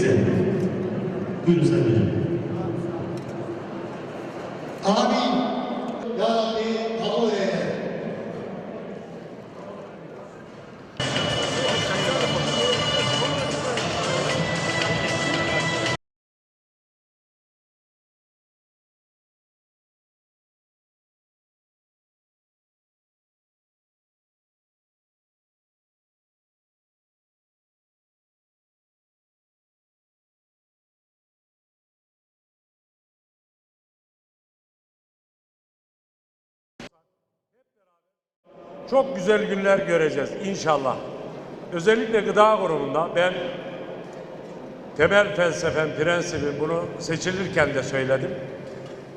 Buyurun sen hocam. Çok güzel günler göreceğiz inşallah. Özellikle gıda kurumunda ben temel felsefem, prensibim bunu seçilirken de söyledim.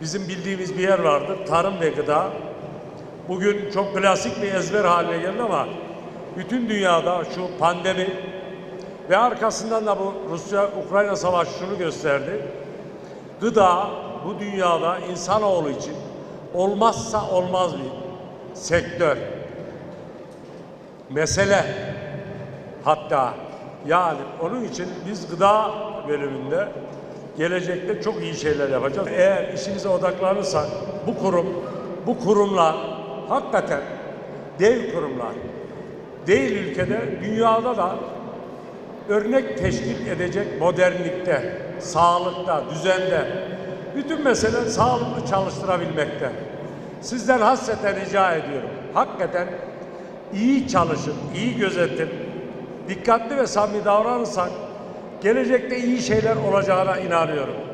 Bizim bildiğimiz bir yer vardı. Tarım ve gıda. Bugün çok klasik bir ezber haline geldi ama bütün dünyada şu pandemi ve arkasından da bu Rusya-Ukrayna savaşı şunu gösterdi. Gıda bu dünyada insanoğlu için olmazsa olmaz bir sektör mesele hatta yani onun için biz gıda bölümünde gelecekte çok iyi şeyler yapacağız. Eğer işimize odaklanırsak bu kurum, bu kurumlar hakikaten dev kurumlar. Değil ülkede, dünyada da örnek teşkil edecek modernlikte, sağlıkta, düzende. Bütün mesele sağlıklı çalıştırabilmekte. Sizden hasreten rica ediyorum. Hakikaten iyi çalışın, iyi gözetin, dikkatli ve samimi davranırsak gelecekte iyi şeyler olacağına inanıyorum.